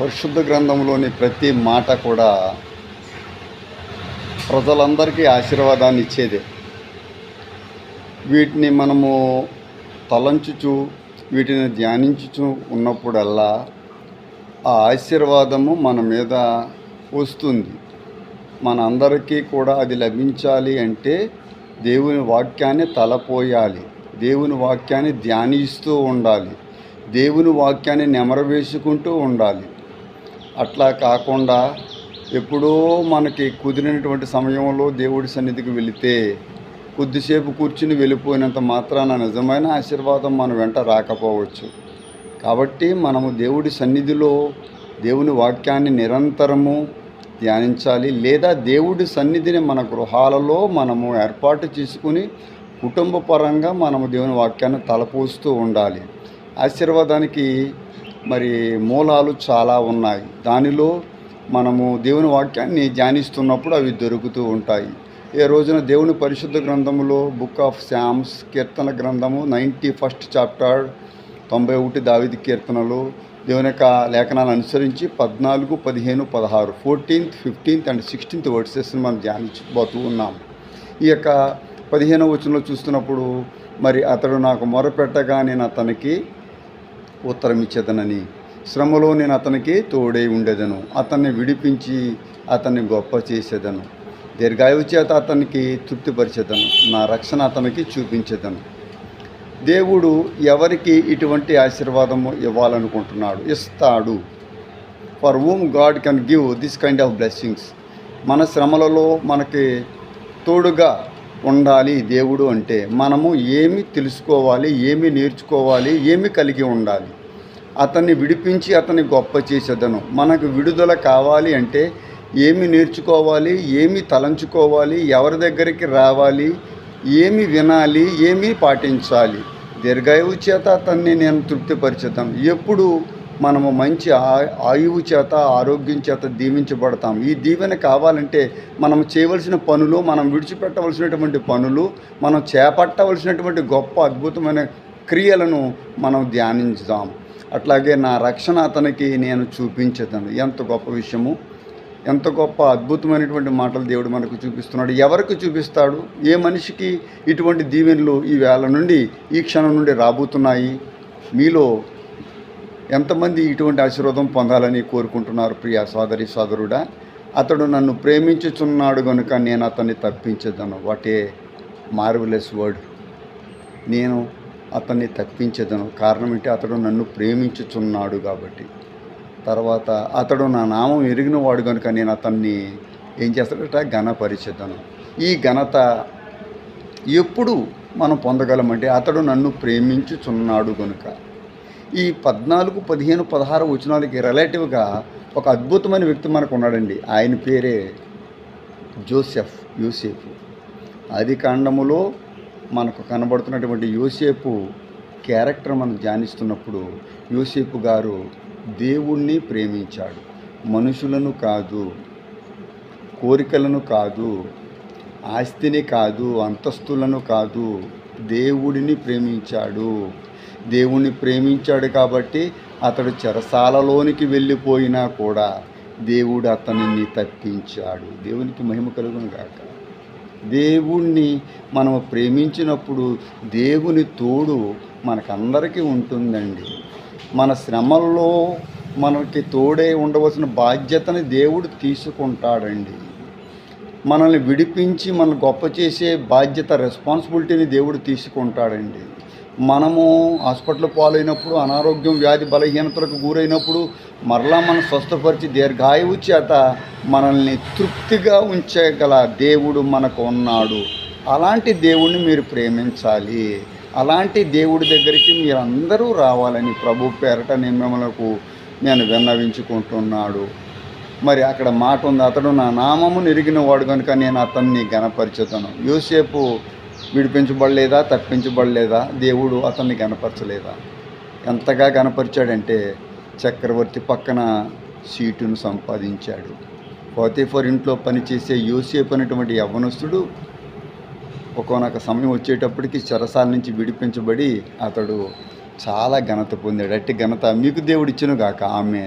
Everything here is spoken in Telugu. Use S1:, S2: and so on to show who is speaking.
S1: పరిశుద్ధ గ్రంథంలోని ప్రతి మాట కూడా ప్రజలందరికీ ఆశీర్వాదాన్ని ఇచ్చేదే. వీటిని మనము తలంచుచు వీటిని ధ్యానించుచు ఉన్నప్పుడల్లా ఆ ఆశీర్వాదము మన మీద వస్తుంది. మన అందరికీ కూడా అది లభించాలి అంటే దేవుని వాక్యాన్ని తలపోయాలి. దేవుని వాక్యాన్ని ధ్యానిస్తూ ఉండాలి. దేవుని వాక్యాన్ని నెమరవేసుకుంటూ ఉండాలి. అట్లా కాకుండా ఎప్పుడో మనకి కుదిరినటువంటి సమయంలో దేవుడి సన్నిధికి వెళితే కొద్దిసేపు కూర్చుని వెళ్ళిపోయినంత మాత్రాన నిజమైన ఆశీర్వాదం మన వెంట రాకపోవచ్చు. కాబట్టి మనము దేవుడి సన్నిధిలో దేవుని వాక్యాన్ని నిరంతరము ధ్యానించాలి. లేదా దేవుడి సన్నిధిని మన గృహాలలో మనము ఏర్పాటు చేసుకుని కుటుంబ పరంగా మనము దేవుని వాక్యాన్ని తలపోస్తూ ఉండాలి. ఆశీర్వాదానికి మరి మూలాలు చాలా ఉన్నాయి. దానిలో మనము దేవుని వాక్యాన్ని ధ్యానిస్తున్నప్పుడు అవి దొరుకుతూ ఉంటాయి. ఏ రోజున దేవుని పరిశుద్ధ గ్రంథములో బుక్ ఆఫ్ శామ్స్ కీర్తన గ్రంథము నైంటీ ఫస్ట్ చాప్టర్ తొంభై ఒకటి దావిది కీర్తనలు దేవుని యొక్క లేఖనాలు అనుసరించి పద్నాలుగు పదిహేను పదహారు ఫోర్టీన్త్ ఫిఫ్టీన్త్ అండ్ సిక్స్టీన్త్ వర్సెస్ని మనం ధ్యానించబోతూ ఉన్నాం. ఈ యొక్క పదిహేనవ వచనంలో చూస్తున్నప్పుడు మరి అతడు నాకు మొరపెట్టగా నేను అతనికి ఉత్తరం ఇచ్చేదనని శ్రమలో నేను అతనికి తోడై ఉండేదను. అతన్ని విడిపించి అతన్ని గొప్ప చేసేదను. దీర్ఘాయువు చేత అతనికి తృప్తిపరిచేదను. నా రక్షణ అతనికి చూపించేదను. దేవుడు ఎవరికి ఇటువంటి ఆశీర్వాదము ఇవ్వాలనుకుంటున్నాడు? ఇస్తాడు. For whom God can give this kind of blessings మన శ్రమలలో మనకి తోడుగా ఉండాలి దేవుడు అంటే మనము ఏమి తెలుసుకోవాలి ఏమి నేర్చుకోవాలి ఏమి కలిగి ఉండాలి? అతన్ని విడిపించి అతన్ని గొప్ప చేసేదను. మనకు విడుదల కావాలి అంటే ఏమి నేర్చుకోవాలి ఏమి తలంచుకోవాలి ఎవరి దగ్గరికి రావాలి ఏమి వినాలి ఏమి పాటించాలి? దీర్ఘాయువు చేత అతన్ని నేను తృప్తిపరిచేతాను ఎప్పుడు మనము మంచి ఆయువు చేత ఆరోగ్యం చేత దీవించబడతాం. ఈ దీవెన కావాలంటే మనం చేయవలసిన పనులు మనం విడిచిపెట్టవలసినటువంటి పనులు మనం చేపట్టవలసినటువంటి గొప్ప అద్భుతమైన క్రియలను మనం ధ్యానించుదాం. అట్లాగే నా రక్షణ అతనికి నేను చూపించేదాను. ఎంత గొప్ప విషయము. ఎంత గొప్ప అద్భుతమైనటువంటి మాటలు దేవుడు మనకు చూపిస్తున్నాడు. ఎవరికి చూపిస్తాడు? ఏ మనిషికి ఇటువంటి దీవెనలు ఈ వేళ నుండి ఈ క్షణం నుండి రాబోతున్నాయి? మీలో ఎంతమంది ఇటువంటి ఆశీర్వాదం పొందాలని కోరుకుంటున్నారు ప్రియ సోదరి సోదరుడా? అతడు నన్ను ప్రేమించుచున్నాడు కనుక నేను అతన్ని తప్పించేదను. వాటే మార్వలెస్ వర్డ్ నేను అతన్ని తప్పించేదను. కారణం ఏంటి? అతడు నన్ను ప్రేమించుచున్నాడు కాబట్టి. తర్వాత అతడు నా నామం ఎరిగిన వాడు కనుక నేను అతన్ని ఏం చేస్తాడట? ఘనపరిచేదను. ఈ ఘనత ఎప్పుడు మనం పొందగలమంటే అతడు నన్ను ప్రేమించుచున్నాడు కనుక ఈ పద్నాలుగు పదిహేను పదహారు వచనాలకి రిలేటివ్గా ఒక అద్భుతమైన వ్యక్తి మనకు ఉన్నాడండి ఆయన పేరే జోసెఫ్ యూసేఫ్ ఆది కాండములో మనకు కనబడుతున్నటువంటి యూసేపు క్యారెక్టర్ మనం ధ్యానిస్తున్నప్పుడు యూసేపు గారు దేవుణ్ణి ప్రేమించాడు. మనుషులను కాదు కోరికలను కాదు ఆస్తిని కాదు అంతస్తులను కాదు దేవుడిని ప్రేమించాడు. దేవుణ్ణి ప్రేమించాడు కాబట్టి అతడు చెరసాలలోనికి వెళ్ళిపోయినా కూడా దేవుడు అతనిని తప్పించాడు. దేవునికి మహిమ కలుగును గాక. దేవుణ్ణి మనం ప్రేమించినప్పుడు దేవుని తోడు మనకందరికీ ఉంటుందండి. మన శ్రమల్లో మనకి తోడే ఉండవలసిన బాధ్యతని దేవుడు తీసుకుంటాడండి. మనల్ని విడిపించి మనల్ని గొప్ప చేసే బాధ్యత రెస్పాన్సిబిలిటీని దేవుడు తీసుకుంటాడండి. మనము హాస్పిటల్ పాలైనప్పుడు అనారోగ్యం వ్యాధి బలహీనతలకు గురైనప్పుడు మరలా మనం స్వస్థపరిచి దీర్ఘాయువు చేత మనల్ని తృప్తిగా ఉంచగల దేవుడు మనకు ఉన్నాడు. అలాంటి దేవుణ్ణి మీరు ప్రేమించాలి. అలాంటి దేవుడి దగ్గరికి మీరందరూ రావాలని ప్రభు పేరట నేను మిమ్మల్ని నేను విన్నవించుకుంటున్నాడు. మరి అక్కడ మాట ఉంది. అతడు నా నామము నిరిగిన వాడు కనుక నేను అతన్ని గణపరిచుతాను యోసేపు విడిపించబడలేదా? తప్పించబడలేదా? దేవుడు అతన్ని గనపరచలేదా ఎంతగా గణపరిచాడంటే చక్రవర్తి పక్కన సీటును సంపాదించాడు. పోతేఫర్ ఇంట్లో పనిచేసే యోసేపు అనేటువంటి యవ్వనస్తుడు ఒకనొక సమయం వచ్చేటప్పటికి చెరసాల నుంచి విడిపించబడి అతడు చాలా ఘనత పొందాడు. అట్టి ఘనత మీకు దేవుడిచ్చును గాక ఆమె